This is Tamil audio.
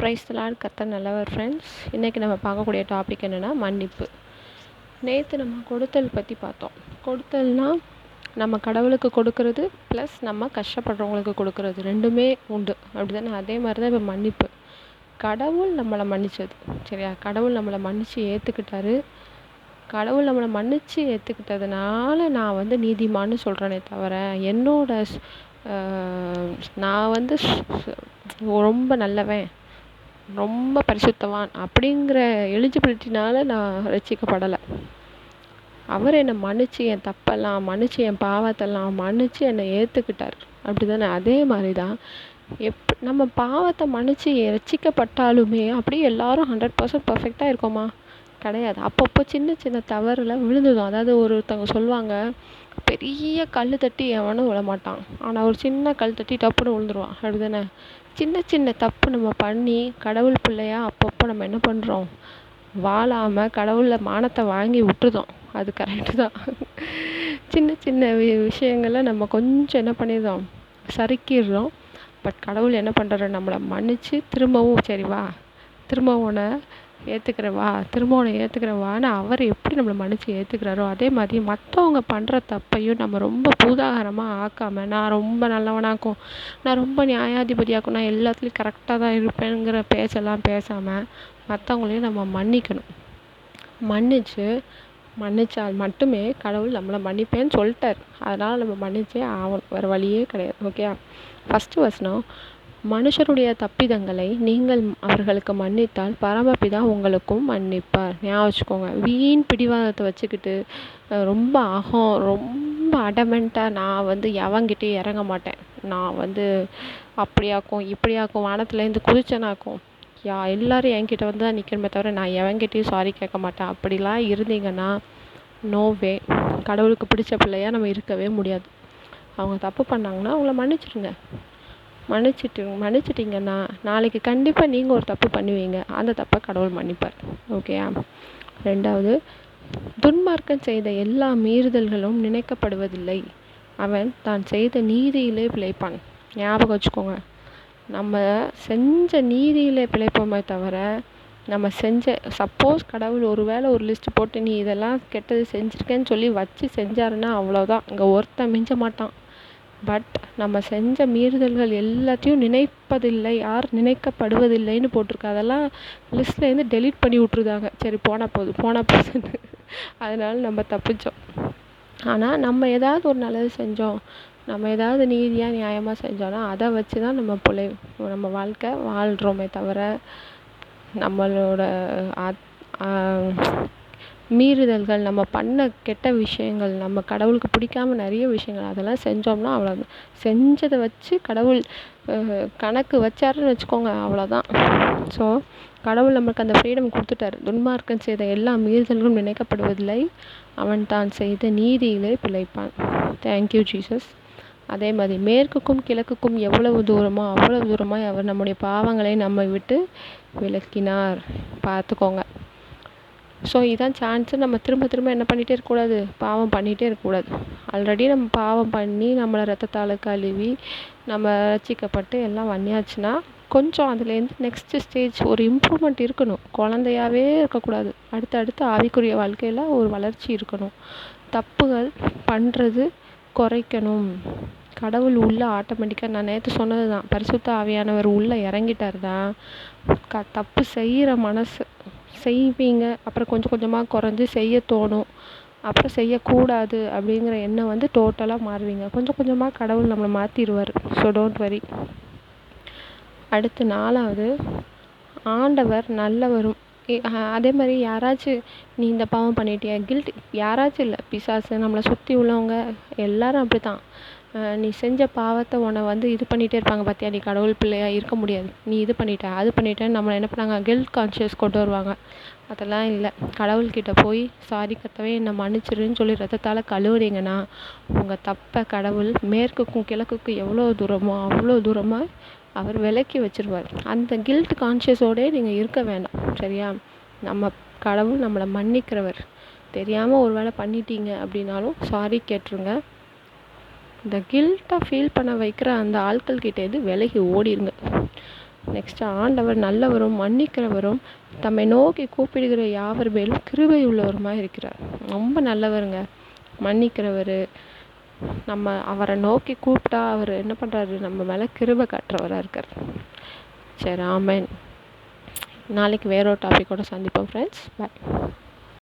ப்ரைஸ் லார்ட் கத்த நல்லவர் ஃப்ரெண்ட்ஸ் இன்றைக்கி நம்ம பார்க்கக்கூடிய டாபிக் என்னென்னா மன்னிப்பு. நேற்று நம்ம கொடுத்தல் பற்றி பார்த்தோம். கொடுத்தல்னால் நம்ம கடவுளுக்கு கொடுக்கறது ப்ளஸ் நம்ம கஷ்டப்படுறவங்களுக்கு கொடுக்கறது ரெண்டுமே உண்டு. அப்படி தானே அதே மாதிரி தான் இப்போ மன்னிப்பு. கடவுள் நம்மளை மன்னிச்சது. சரியா? கடவுள் நம்மளை மன்னித்து ஏற்றுக்கிட்டாரு கடவுள் நம்மளை மன்னித்து ஏற்றுக்கிட்டதுனால நான் வந்து நீதிமான்னு சொல்கிறேனே தவிர என்னோட நான் வந்து ரொம்ப நல்லவன். ரொம்ப பரிசுத்தவான் அப்படிங்கிற எலிஜிபிலிட்டினால் நான் ரட்சிக்கப்படலை அவர் என்னை மன்னிச்சு என் தப்பெல்லாம் மன்னிச்சு என் பாவத்தெல்லாம் மன்னித்து என்னை ஏற்றுக்கிட்டார் அப்படி தானே அதே மாதிரி தான் எப் நம்ம பாவத்தை மன்னிச்சு ரட்சிக்கப்பட்டாலுமே அப்படியே எல்லாரும் ஹண்ட்ரட் பர்சன்ட் பர்ஃபெக்டாக இருக்கோமா? கிடையாது. அப்பப்போ சின்ன சின்ன தவறில் விழுந்துடும். அதாவது ஒருத்தவங்க சொல்லுவாங்க பெரிய கல் தட்டி எவனும் விழமாட்டான். ஆனால் ஒரு சின்ன கல் தட்டி டப்புன்னு விழுந்துருவான். அப்படி தானே சின்ன சின்ன தப்பு நம்ம பண்ணி கடவுள் பிள்ளையா அப்பப்போ நம்ம என்ன பண்ணுறோம் வாழாமல் கடவுளில் மானத்தை வாங்கி விட்டுருதோம் அது கரெக்டு தான். சின்ன சின்ன வி விஷயங்களை நம்ம கொஞ்சம் என்ன பண்ணிடுறோம்? சறுக்கிடுறோம். பட் கடவுள் என்ன பண்ணுறாரு நம்மளை மன்னித்து திரும்பவும் சரி வா. திரும்ப உன்னை ஏற்றுக்கிறவா வா திரும்ப உன்னை ஏற்றுக்கிறேன் வான்னு அவர் எப்படி நம்மளை மன்னித்து ஏற்றுக்கிறாரோ அதே மாதிரி மற்றவங்க பண்ணுற தப்பையும் நம்ம ரொம்ப பூதாகரமாக ஆக்காமல் நான் ரொம்ப நல்லவனாக்கும் நான் ரொம்ப நியாயாதிபதியாக்கும் நான் எல்லாத்துலேயும் கரெக்டாக தான் இருப்பேங்கிற பேச்செல்லாம் பேசாமல் மற்றவங்களையும் நம்ம மன்னிக்கணும். மன்னித்து மன்னிச்சால் மட்டுமே கடவுள் நம்மளை மன்னிப்பேன்னு சொல்லிட்டார். அதனால் நம்ம மன்னிச்சே ஆகணும். வேறு வழியே கிடையாது. ஓகே ஃபஸ்ட்டு வசனம் மனுஷருடைய தப்பிதங்களை நீங்கள் அவர்களுக்கு மன்னித்தால் பரமபிதா உங்களுக்கும் மன்னிப்பார். ஞாபகம் வச்சுக்கோங்க. வீண் பிடிவாதத்தை வச்சுக்கிட்டு ரொம்ப அகம் ரொம்ப அடமெண்ட்டாக நான் வந்து எவங்கிட்டேயும் இறங்க மாட்டேன். நான் வந்து அப்படியாக்கும் இப்படியாக்கும் வானத்துலேருந்து குதிச்சனாக்கும் யா எல்லோரும் என்கிட்ட வந்து தான் நிற்கணுமே தவிர நான் எவங்கிட்டேயும் சாரி கேட்க மாட்டேன். அப்படிலாம் இருந்தீங்கன்னா நோவே கடவுளுக்கு பிடிச்ச பிள்ளையாக நம்ம இருக்கவே முடியாது. அவங்க தப்பு பண்ணாங்கன்னா அவங்கள மன்னிச்சிடுங்க மன்னிச்சிட்டு மன்னிச்சிட்டிங்கன்னா நாளைக்கு கண்டிப்பாக நீங்கள் ஒரு தப்பு பண்ணுவீங்க. அந்த தப்பை கடவுள் மன்னிப்பார். ஓகேயா ரெண்டாவது துன்மார்க்கன் செய்த எல்லா மீறுதல்களும் நினைக்கப்படுவதில்லை. அவன் தான் செய்த நீதியிலே பிழைப்பான். ஞாபகம் வச்சுக்கோங்க. நம்ம செஞ்ச நீதியிலே பிழைப்போமே தவிர நம்ம செஞ்ச சப்போஸ் கடவுள் ஒரு வேளை ஒரு லிஸ்ட்டு போட்டு நீ இதெல்லாம் கெட்டது செஞ்சுருக்கேன்னு சொல்லி வச்சு செஞ்சாருன்னா அவ்வளோதான் இங்கே ஒருத்தன் மிஞ்ச மாட்டான். பட் நம்ம செஞ்ச மீறுதல்கள் எல்லாத்தையும் நினைப்பதில்லை. யார் நினைக்கப்படுவதில்லைன்னு போட்டிருக்கு. அதெல்லாம் லிஸ்ட்லேருந்து டெலீட் பண்ணி விட்ருதாங்க சரி போனால் போதும். போனால் போதுன்னு அதனால நம்ம தப்பிச்சோம். ஆனால் நம்ம ஏதாவது ஒரு நல்லது செஞ்சோம். நம்ம ஏதாவது நீதியாக நியாயமாக செஞ்சோன்னா அதை வச்சு தான் நம்ம பிழை நம்ம வாழ்க்கை வாழ்கிறோமே தவிர நம்மளோட மீறுதல்கள் நம்ம பண்ண கெட்ட விஷயங்கள் நம்ம கடவுளுக்கு பிடிக்காம நிறைய விஷயங்கள் அதெல்லாம் செஞ்சோம்னா அவ்வளோ செஞ்சதை வச்சு கடவுள் கணக்கு வச்சாருன்னு வச்சுக்கோங்க அவ்வளோதான் ஸோ கடவுள் நமக்கு அந்த ஃப்ரீடம் கொடுத்துட்டாரு. துன்மார்க்கன் செய்த எல்லா மீறுதல்களும் நினைக்கப்படுவதில்லை. அவன் தான் செய்த நீதியிலே பிழைப்பான். தேங்க்யூ ஜீசஸ் அதே மாதிரி மேற்குக்கும் கிழக்குக்கும் எவ்வளவு தூரமோ அவ்வளவு தூரமாக அவர் நம்முடைய பாவங்களை நம்மை விட்டு விலக்கினார். பார்த்துக்கோங்க. ஸோ இதான் சான்ஸு நம்ம திரும்ப திரும்ப என்ன பண்ணிகிட்டே இருக்கக்கூடாது? பாவம் பண்ணிகிட்டே இருக்கக்கூடாது. ஆல்ரெடி நம்ம பாவம் பண்ணி நம்மளை ரத்தத்தால் கழுவி நம்ம ரசிக்கப்பட்டு எல்லாம் பண்ணியாச்சுன்னா கொஞ்சம் அதுலேருந்து நெக்ஸ்ட்டு ஸ்டேஜ் ஒரு இம்ப்ரூவ்மெண்ட் இருக்கணும். குழந்தையாவே இருக்கக்கூடாது. அடுத்து அடுத்து ஆவிக்குரிய வாழ்க்கையில் ஒரு வளர்ச்சி இருக்கணும். தப்புகள் பண்ணுறது குறைக்கணும். கடவுள் உள்ளே ஆட்டோமேட்டிக்காக நான் நேற்று சொன்னது தான் பரிசுத்த ஆவியானவர் உள்ளே இறங்கிட்டார் தான் க தப்பு செய்கிற மனசு. செய்வீங்க. அப்புறம் கொஞ்சம் கொஞ்சமாக குறைஞ்சி செய்ய தோணும். அப்புறம் செய்யக்கூடாது அப்படிங்கிற எண்ணம் வந்து டோட்டலாக மாறுவீங்க. கொஞ்சம் கொஞ்சமாக கடவுள் நம்மளை மாற்றிடுவார் ஸோ டோன்ட் வரி அடுத்து நாலாவது ஆண்டவர் நல்லவரும். அதே மாதிரி யாராச்சும் நீ இந்த பாவம் பண்ணிட்டியா? கில்ட் யாராச்சும் இல்லை. பிசாசு நம்மளை சுற்றி உள்ளவங்க எல்லோரும் அப்படி தான் நீ செஞ்ச பாவத்தை உன்னை வந்து இது பண்ணிகிட்டே இருப்பாங்க பார்த்தியா நீ கடவுள் பிள்ளையாக இருக்க முடியாது. நீ இது பண்ணிட்ட அது பண்ணிட்டேன்னு நம்மளை என்ன பண்ணாங்க? கில்ட் கான்ஷியஸ் கொண்டு வருவாங்க. அதெல்லாம் இல்லை. கடவுள்கிட்ட போய் சாரி கத்தவே என்னை மன்னிச்சிருன்னு சொல்லி ரத்தத்தால் கழுவுறீங்கன்னா உங்கள் தப்பை கடவுள் மேற்குக்கும் கிழக்குக்கும் எவ்வளோ தூரமோ அவ்வளோ தூரமாக அவர் விலக்கி வச்சுருவார். அந்த கில்ட் கான்ஷியஸோடே நீங்கள் இருக்க வேண்டாம் சரியா? நம்ம கடவுள் நம்மளை மன்னிக்கிறவர். தெரியாமல் ஒரு வேளை பண்ணிட்டீங்க அப்படின்னாலும் சாரி கேட்டுருங்க. இந்த கில்ட்டை ஃபீல் பண்ண வைக்கிற அந்த ஆட்கள்கிட்டேருந்து விலகி ஓடிடுங்க நெக்ஸ்ட்டு ஆண்டவர் நல்லவரும் மன்னிக்கிறவரும் தம்மை நோக்கி கூப்பிடுகிற யாவர் மேலும் கிருபை உள்ளவருமாக இருக்கிறார். ரொம்ப நல்லவருங்க. மன்னிக்கிறவர் நம்ம அவரை நோக்கி கூப்பிட்டா அவர் என்ன பண்ணுறாரு நம்ம மேலே கிருபை காட்டுறவராக இருக்கார். சரி ஆமேன். நாளைக்கு வேற ஒரு டாப்பிக்கோட சந்திப்போம் ஃப்ரெண்ட்ஸ் பாய்